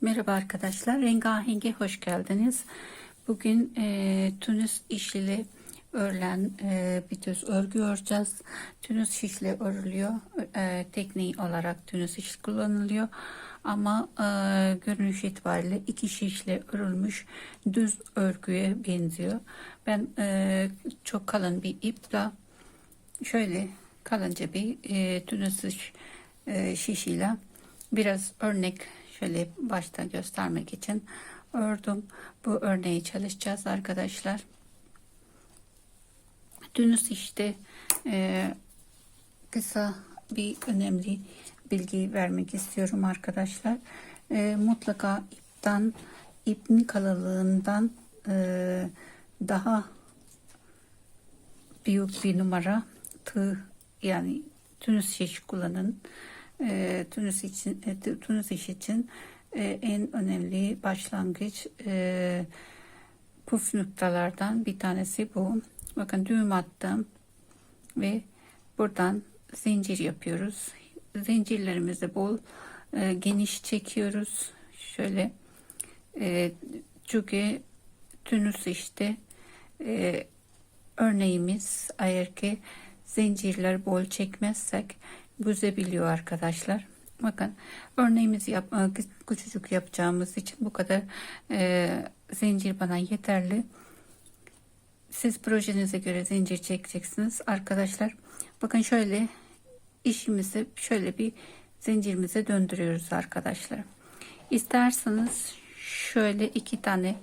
Merhaba arkadaşlar, Rengaheng'e hoş geldiniz. Bugün e, Tunus işli örülen e, bir düz örgü öreceğiz. Tunus işle örülüyor. E, tekniği olarak Tunus iş kullanılıyor. Ama e, görünüş itibariyle iki şişle örülmüş düz örgüye benziyor. Ben e, çok kalın bir iple şöyle kalınca bir e, Tunus iş, e, şişiyle biraz örnek şöyle başta göstermek için ördüm. Bu örneği çalışacağız arkadaşlar. Tunus işte e, kısa bir önemli bilgi vermek istiyorum arkadaşlar. E, mutlaka ipten ipin kalınlığından e, daha büyük bir numara tığ yani Tunus şiş kullanın. E, Tunus için e, Tunus iş için e, en önemli başlangıç e, puf noktalardan bir tanesi bu. Bakın düğüm attım ve buradan zincir yapıyoruz. Zincirlerimizi bol e, geniş çekiyoruz. Şöyle e, çünkü Tunus işte e, örneğimiz eğer ki zincirler bol çekmezsek büzebiliyor arkadaşlar. Bakın örneğimizi yap, küçücük yapacağımız için bu kadar e, zincir bana yeterli. Siz projenize göre zincir çekeceksiniz arkadaşlar. Bakın şöyle işimizi şöyle bir zincirimize döndürüyoruz arkadaşlar. İsterseniz şöyle iki tane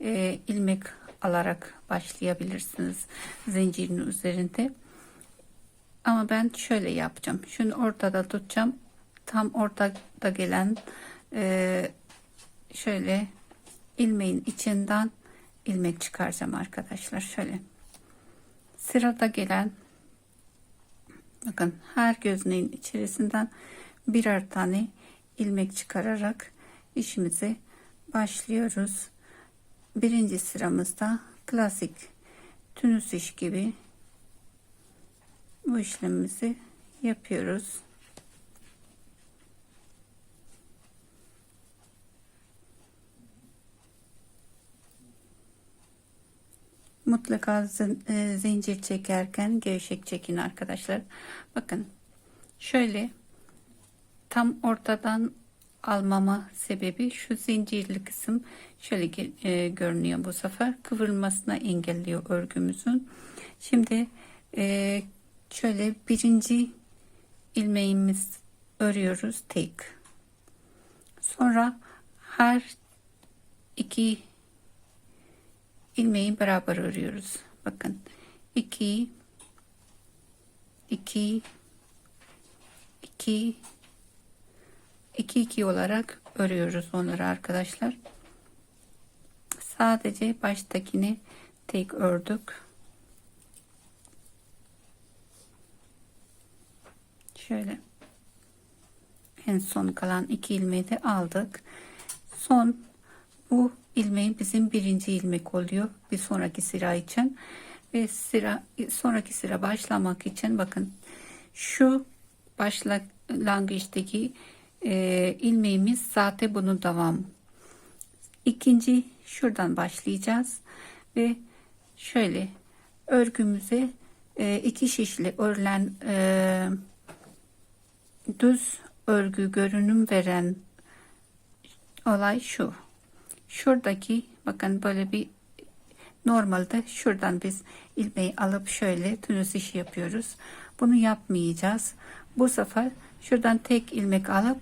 e, ilmek alarak başlayabilirsiniz zincirin üzerinde. Ama ben şöyle yapacağım. Şunu ortada tutacağım. Tam ortada gelen e, şöyle ilmeğin içinden ilmek çıkaracağım arkadaşlar. Şöyle sırada gelen bakın her gözünün içerisinden birer tane ilmek çıkararak işimizi başlıyoruz. Birinci sıramızda klasik tünüs iş gibi bu işlemimizi yapıyoruz. Mutlaka e, zincir çekerken gevşek çekin arkadaşlar. Bakın şöyle tam ortadan almama sebebi şu zincirli kısım şöyle e, görünüyor bu sefer kıvrılmasına engelliyor örgümüzün. Şimdi e, şöyle birinci ilmeğimiz örüyoruz tek. Sonra her iki ilmeği beraber örüyoruz. Bakın 2 2 2 2 2 olarak örüyoruz onları arkadaşlar. Sadece baştakini tek ördük şöyle. En son kalan iki ilmeği de aldık. Son bu ilmeği bizim birinci ilmek oluyor bir sonraki sıra için. Ve sıra sonraki sıra başlamak için bakın şu başlangıçtaki e, ilmeğimiz zaten bunun devam ikinci şuradan başlayacağız. Ve şöyle örgümüze e, iki şişli örülen e, düz örgü görünüm veren olay şu. Şuradaki bakın böyle bir normalde şuradan biz ilmeği alıp şöyle tünüs işi yapıyoruz. Bunu yapmayacağız. Bu sefer şuradan tek ilmek alıp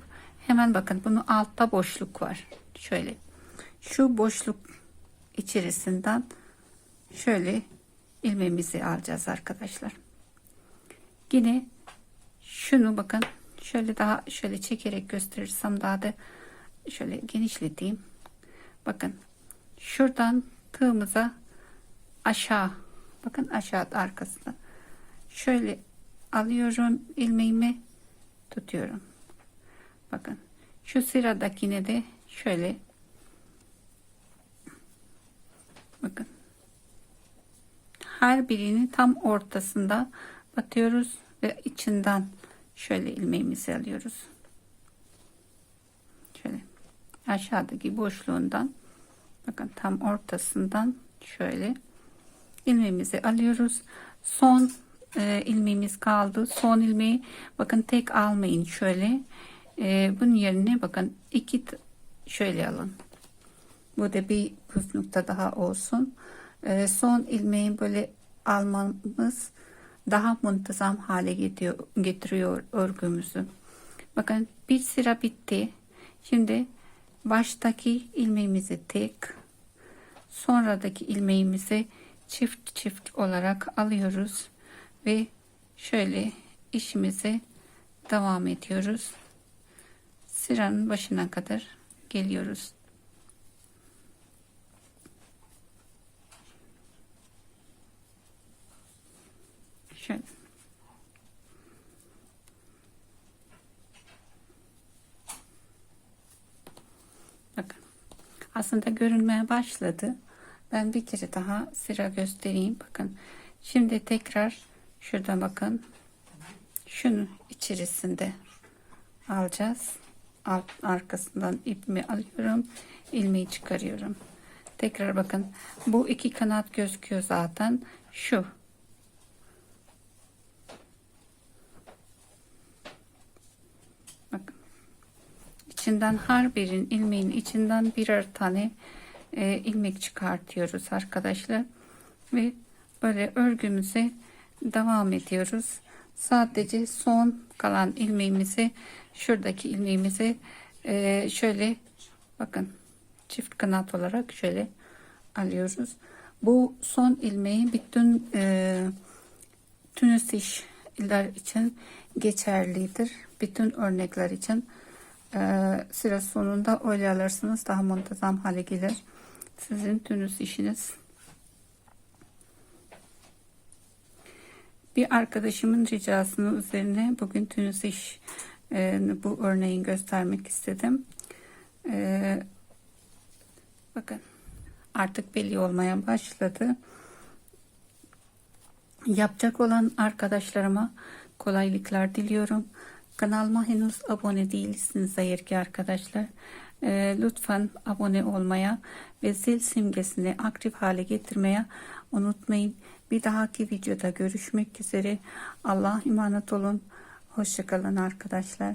hemen bakın bunun altta boşluk var. Şöyle şu boşluk içerisinden şöyle ilmeğimizi alacağız arkadaşlar. Yine şunu bakın Şöyle daha şöyle çekerek gösterirsem daha da şöyle genişleteyim. Bakın şuradan tığımıza aşağı bakın aşağı arkasında şöyle alıyorum ilmeğimi tutuyorum. Bakın şu sıradakine de şöyle bakın her birini tam ortasında batıyoruz ve içinden şöyle ilmeğimizi alıyoruz. Şöyle aşağıdaki boşluğundan bakın tam ortasından şöyle ilmeğimizi alıyoruz. Son e, ilmeğimiz kaldı. Son ilmeği bakın tek almayın şöyle. E, bunun yerine bakın iki şöyle alın. Bu da bir püf nokta daha olsun. E, son ilmeği böyle almamız daha muntazam hale getiriyor, getiriyor örgümüzü. Bakın bir sıra bitti. Şimdi baştaki ilmeğimizi tek, sonradaki ilmeğimizi çift çift olarak alıyoruz ve şöyle işimize devam ediyoruz. Sıranın başına kadar geliyoruz. Şöyle. Bakın. Aslında görünmeye başladı. Ben bir kere daha sıra göstereyim. Bakın. Şimdi tekrar şuradan bakın. Şunu içerisinde alacağız. Alt, arkasından ipimi alıyorum. ilmeği çıkarıyorum. Tekrar bakın. Bu iki kanat gözüküyor zaten. Şu. Bakın. İçinden her birin ilmeğin içinden birer tane e, ilmek çıkartıyoruz arkadaşlar. Ve böyle örgümüze devam ediyoruz. Sadece son kalan ilmeğimizi şuradaki ilmeğimizi e, şöyle bakın çift kanat olarak şöyle alıyoruz. Bu son ilmeği bütün e, tünüs işler için geçerlidir. Bütün örnekler için e, sıra sonunda öyle alırsınız daha muntazam hale gelir. Sizin tünüs işiniz. Bir arkadaşımın ricasının üzerine bugün tünüs iş e, bu örneğin göstermek istedim. E, bakın artık belli olmaya başladı. Yapacak olan arkadaşlarıma kolaylıklar diliyorum. Kanalıma henüz abone değilsiniz eğer ki arkadaşlar. E, lütfen abone olmaya ve zil simgesini aktif hale getirmeye unutmayın. Bir dahaki videoda görüşmek üzere. Allah emanet olun. Hoşçakalın arkadaşlar.